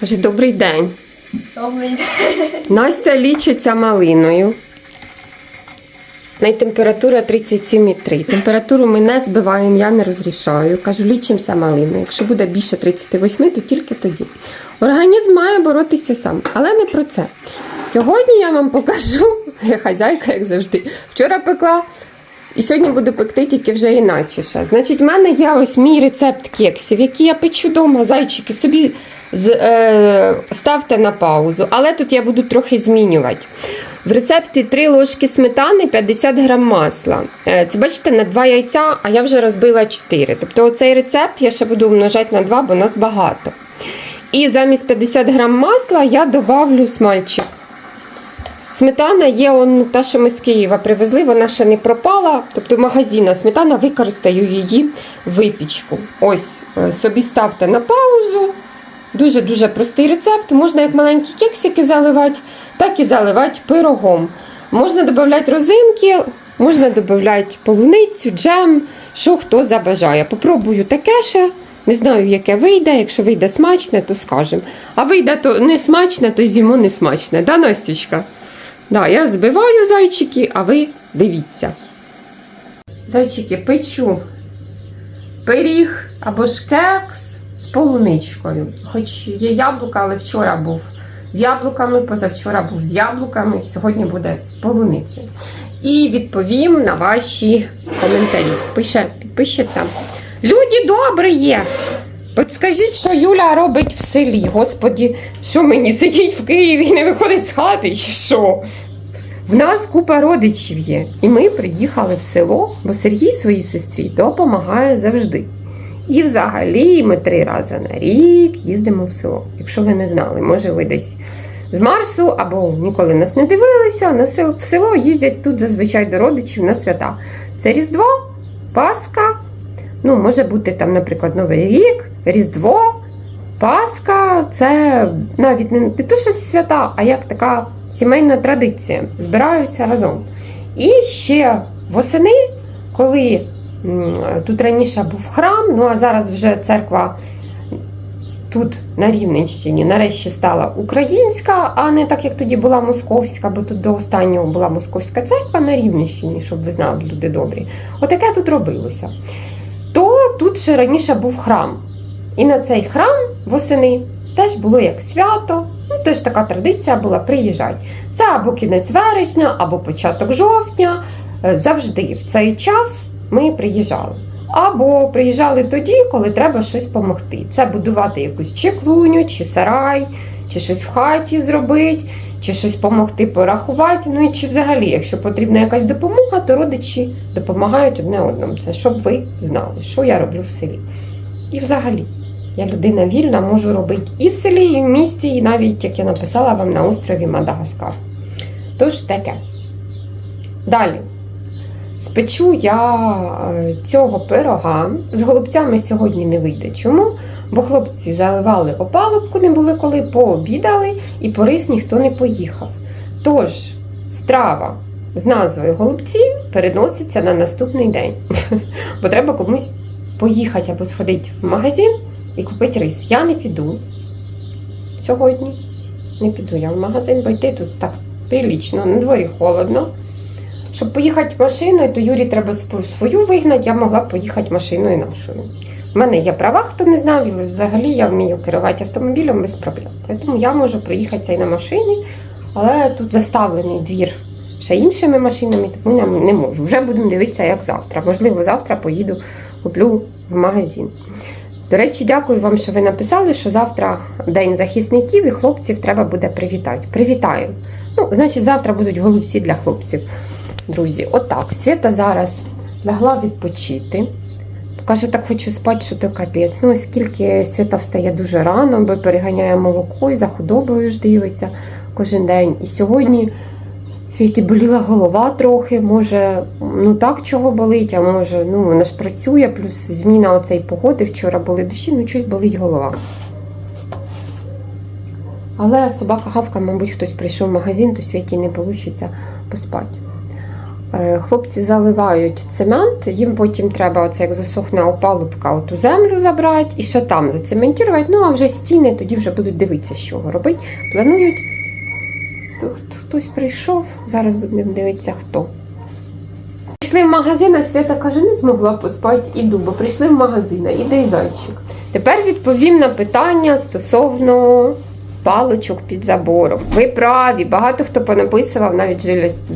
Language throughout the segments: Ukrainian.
Кажи, добрий день. Добрий день. Настя лічиться малиною. Найтемпература 37,3. Температуру ми не збиваємо, я не розрішаю. Кажу, лічимося малиною. Якщо буде більше 38, то тільки тоді. Організм має боротися сам, але не про це. Сьогодні я вам покажу, я хазяйка, як завжди. Вчора пекла, і сьогодні буду пекти тільки вже іначе. Значить, в мене є ось мій рецепт кексів, які я печу вдома, зайчики, собі з, е, ставте на паузу. Але тут я буду трохи змінювати. В рецепті 3 ложки сметани, 50 грам масла. Е, Це бачите на 2 яйця, а я вже розбила 4. Тобто оцей рецепт я ще буду умножати на 2, бо нас багато. І замість 50 грам масла я добавлю смальчик. Сметана є он, та, що ми з Києва привезли, вона ще не пропала. Тобто магазинна сметана, використаю її випічку. Ось, е, собі ставте на паузу. Дуже-дуже простий рецепт. Можна як маленькі кексики заливати, так і заливати пирогом. Можна додати розинки, можна додати полуницю, джем, що хто забажає. Попробую таке ще. Не знаю, яке вийде. Якщо вийде смачне, то скажемо. А вийде то не смачне, то з'їмо не смачне. Да, Настічка? Да, я збиваю зайчики, а ви дивіться. Зайчики, печу пиріг або ж кекс з полуничкою. Хоч є яблука, але вчора був з яблуками, позавчора був з яблуками, сьогодні буде з полуницею. І відповім на ваші коментарі. Пише, підпишіться. Люди добрі є. От скажіть, що Юля робить в селі. Господі, що мені сидіть в Києві і не виходить з хати, чи що? В нас купа родичів є. І ми приїхали в село, бо Сергій своїй сестрі допомагає завжди. І взагалі ми три рази на рік їздимо в село. Якщо ви не знали, може ви десь з Марсу або ніколи нас не дивилися. На сел- в село їздять тут зазвичай до родичів на свята. Це Різдво, Пасха. Ну, може бути там, наприклад, Новий рік, Різдво, Пасха це навіть не, не то, що свята, а як така сімейна традиція. Збираються разом. І ще восени, коли тут раніше був храм, ну а зараз вже церква тут на Рівненщині нарешті стала українська, а не так, як тоді була московська, бо тут до останнього була московська церква на Рівненщині, щоб ви знали, люди добрі. Отаке тут робилося. Тут ще раніше був храм. І на цей храм восени теж було як свято. Ну, теж така традиція була приїжджати. Це або кінець вересня, або початок жовтня. Е, Завжди в цей час ми приїжджали. Або приїжджали тоді, коли треба щось допомогти. Це будувати якусь чи клуню, чи сарай, чи щось в хаті зробити, чи щось допомогти порахувати. Ну і чи взагалі, якщо потрібна якась допомога, то родичі допомагають одне одному. Це щоб ви знали, що я роблю в селі. І взагалі, я людина вільна, можу робити і в селі, і в місті, і навіть, як я написала вам, на острові Мадагаскар. Тож таке. Далі. Спечу я е, цього пирога. З голубцями сьогодні не вийде. Чому? Бо хлопці заливали опалубку, не були коли, пообідали, і по рис ніхто не поїхав. Тож, страва з назвою голубці переноситься на наступний день. Бо треба комусь поїхати або сходити в магазин і купити рис. Я не піду сьогодні. Не піду я в магазин, бо йти тут так прилічно, на дворі холодно. Щоб поїхати машиною, то Юрі треба свою вигнати, я могла поїхати машиною нашою. У мене є права, хто не знав, взагалі я вмію керувати автомобілем без проблем. Тому я можу проїхати цей на машині, але тут заставлений двір ще іншими машинами, тому я не можу. Вже будемо дивитися, як завтра. Можливо, завтра поїду, куплю в магазин. До речі, дякую вам, що ви написали, що завтра День захисників і хлопців треба буде привітати. Привітаю. Ну, значить, завтра будуть голубці для хлопців. Друзі, отак. Свята зараз лягла відпочити. Каже, так хочу спати, що то капець. Ну, оскільки свята встає дуже рано, бо переганяє молоко і за худобою ж дивиться кожен день. І сьогодні світі боліла голова трохи, може, ну так чого болить, а може, ну вона ж працює, плюс зміна оцей погоди. Вчора були дощі, ну щось болить голова. Але собака гавка, мабуть, хтось прийшов в магазин, то світі не вийде поспати. Е, Хлопці заливають цемент, їм потім треба, оце як засохне опалубка, оту землю забрати і ще там зацементувати. Ну а вже стіни тоді вже будуть дивитися, що робити. Планують. Хтось прийшов, зараз будемо дивитися хто. Прийшли в магазин, а Свята каже, не змогла поспати, іду, бо прийшли в магазин, іде й зайчик. Тепер відповім на питання стосовно паличок під забором. Ви праві, багато хто понаписував, навіть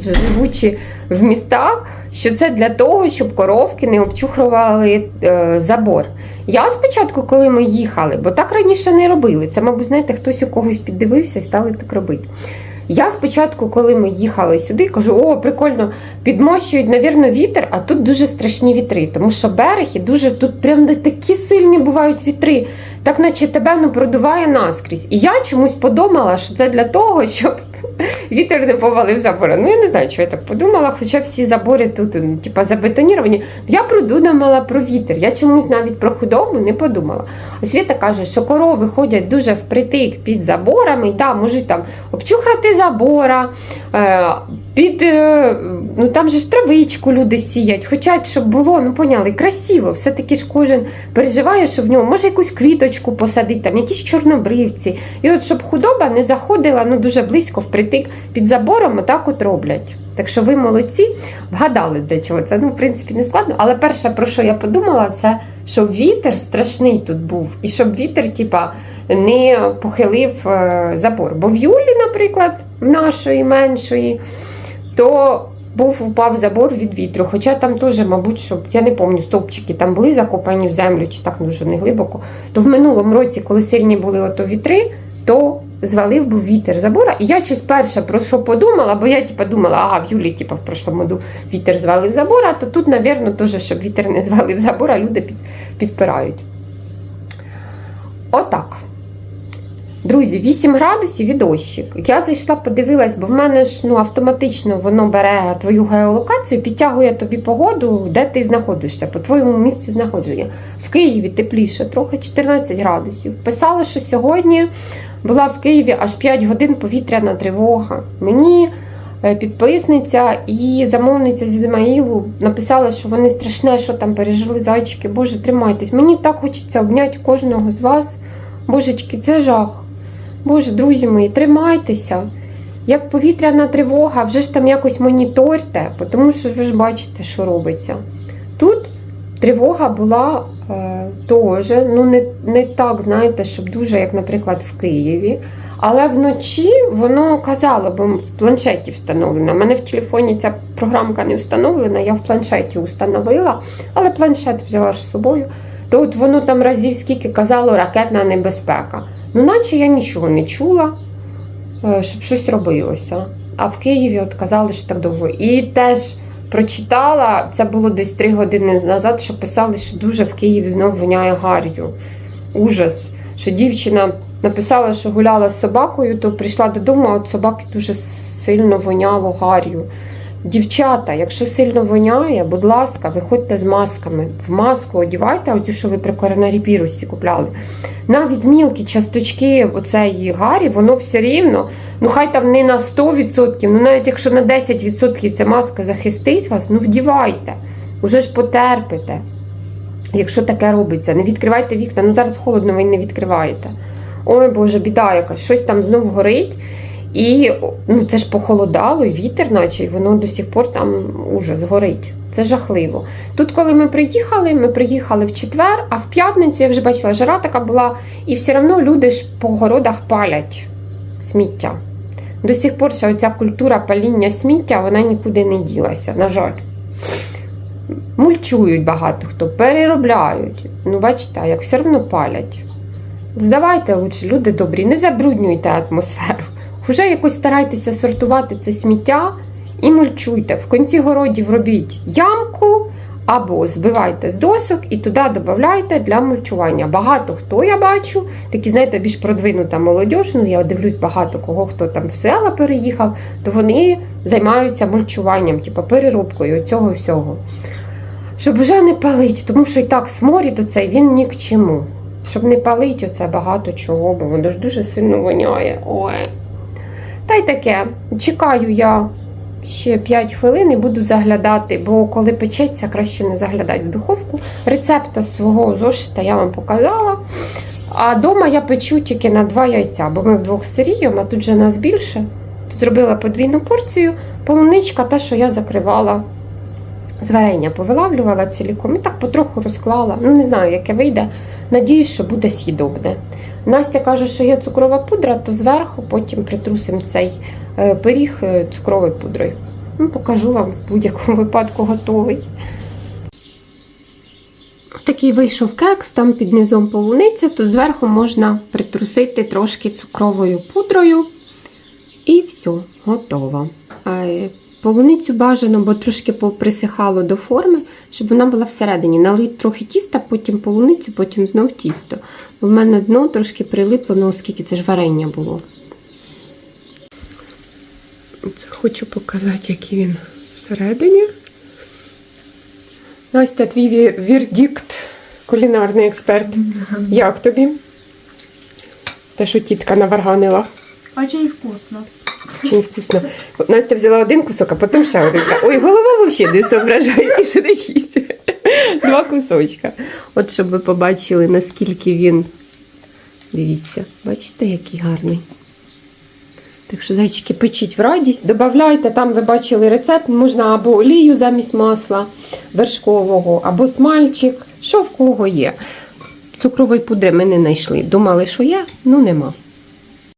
живучи в містах, що це для того, щоб коровки не обчухрували е, забор. Я спочатку, коли ми їхали, бо так раніше не робили. Це, мабуть, знаєте, хтось у когось піддивився і стали так робити. Я спочатку, коли ми їхали сюди, кажу: о, прикольно, підмощують, навірно, вітер, а тут дуже страшні вітри, тому що берег і дуже тут прям такі сильні бувають вітри, так наче тебе ну, продуває наскрізь. І я чомусь подумала, що це для того, щоб вітер не повалив забори. Ну я не знаю, чого я так подумала, хоча всі забори тут ну, типа забетоніровані. Я продумала про вітер. Я чомусь навіть про худобу не подумала. А Свята каже, що корови ходять дуже впритик під заборами, і да, можуть там обчухрати забора, е, під, е, ну там же ж травичку люди сіять, хочуть, щоб було, ну поняли, красиво. Все-таки ж кожен переживає, що в ньому може якусь квіточку посадити, там якісь чорнобривці. І от щоб худоба не заходила ну, дуже близько впритик під забором, отак от роблять. Так що ви молодці, вгадали для чого. Це ну, в принципі не складно. Але перше, про що я подумала, це щоб вітер страшний тут був, і щоб вітер, типа, не похилив е, забор. Бо в Юлі, наприклад, в нашої меншої, то був упав забор від вітру. Хоча там теж, мабуть, щоб я не пам'ятаю, стовпчики там були закопані в землю, чи так дуже не глибоко. То в минулому році, коли сильні були ото вітри, то звалив був вітер забора. І я щось перше про що подумала, бо я типа думала, ага, в Юлі, типа, в прошлому году вітер звалив забора, то тут, навірно, теж, щоб вітер не звалив забора, люди під, підпирають. Отак. Друзі, 8 градусів і дощик. Я зайшла, подивилась, бо в мене ж ну, автоматично воно бере твою геолокацію, підтягує тобі погоду, де ти знаходишся, по твоєму місцю знаходження. В Києві тепліше, трохи 14 градусів. Писали, що сьогодні була в Києві аж 5 годин повітряна тривога. Мені е, підписниця і замовниця з Ізмаїлу написала, що вони страшне, що там пережили зайчики. Боже, тримайтесь. Мені так хочеться обняти кожного з вас. Божечки, це жах. Боже, друзі мої, тримайтеся. Як повітряна тривога, вже ж там якось моніторте, тому що ви ж бачите, що робиться. Тут тривога була е, теж, ну не, не так, знаєте, щоб дуже, як, наприклад, в Києві. Але вночі воно казало, бо в планшеті встановлено. У мене в телефоні ця програмка не встановлена, я в планшеті установила, але планшет взяла ж з собою. То от воно там разів скільки казало ракетна небезпека. Ну, наче я нічого не чула, е, щоб щось робилося. А в Києві от казали, що так довго. І теж прочитала, це було десь три години назад, що писали, що дуже в Києві знов воняє гар'ю. Ужас. Що дівчина написала, що гуляла з собакою, то прийшла додому, а от собаки дуже сильно воняло гар'ю. Дівчата, якщо сильно воняє, будь ласка, виходьте з масками. В маску одівайте, оцю, що ви при коронавірусі купляли. Навіть мілкі часточки оцеї гарі, воно все рівно, ну хай там не на 100%, ну навіть якщо на 10% ця маска захистить вас, ну вдівайте, уже ж потерпите. Якщо таке робиться, не відкривайте вікна, ну зараз холодно, ви не відкриваєте. Ой Боже, біда якась, щось там знов горить. І ну, це ж похолодало, і вітер, наче і воно до сих пор там ужас горить. Це жахливо. Тут, коли ми приїхали, ми приїхали в четвер, а в п'ятницю я вже бачила, жара така була, і все одно люди ж по городах палять сміття. До сих пор ще оця культура паління сміття вона нікуди не ділася, на жаль. Мульчують багато хто, переробляють. Ну, бачите, як все одно палять. Здавайте лучше, люди добрі, не забруднюйте атмосферу. Вже якось старайтеся сортувати це сміття і мульчуйте. В кінці городів робіть ямку або збивайте з досок і туди додавайте для мульчування. Багато хто я бачу, такі, знаєте, більш продвинута молодь, ну я дивлюсь багато кого, хто там в села переїхав, то вони займаються мульчуванням, типу переробкою цього всього. Щоб вже не палить, тому що і так сморід оцей він ні к чому. Щоб не палить оце багато чого, бо воно ж дуже сильно воняє. Ой. Та й таке. Чекаю я ще 5 хвилин і буду заглядати, бо коли печеться, краще не заглядати в духовку. Рецепта свого зошита я вам показала. А вдома я печу тільки на два яйця, бо ми вдвох з Сергієм, а тут же нас більше. Зробила подвійну порцію, полуничка, та, що я закривала з варення, повилавлювала ціліком і так потроху розклала. Ну, не знаю, яке вийде. Надіюсь, що буде з'їдобне. Настя каже, що є цукрова пудра, то зверху потім притрусимо цей е, пиріг е, цукровою пудрою. Ну, покажу вам в будь-якому випадку готовий. Такий вийшов кекс, там під низом полуниця, тут зверху можна притрусити трошки цукровою пудрою. І все, готово. Е, Полуницю бажано, бо трошки поприсихало до форми, щоб вона була всередині. Налить трохи тіста, потім полуницю, потім знов тісто. Бо в мене дно трошки прилипло, ну оскільки це ж варення було. Це хочу показати, який він всередині. Настя, твій вірдикт, кулінарний експерт. Як тобі? Те, що тітка наварганила. Очень вкусно. Очень вкусно. Настя взяла один кусок, а потім ще один. Ой, голова взагалі не соображає і сидить їсть. Два кусочка. От щоб ви побачили, наскільки він. Дивіться, бачите, який гарний. Так що, зайчики, печіть в радість, додавайте, там ви бачили рецепт, можна або олію замість масла вершкового, або смальчик, що в кого є. Цукрової пудри ми не знайшли. Думали, що є, ну нема.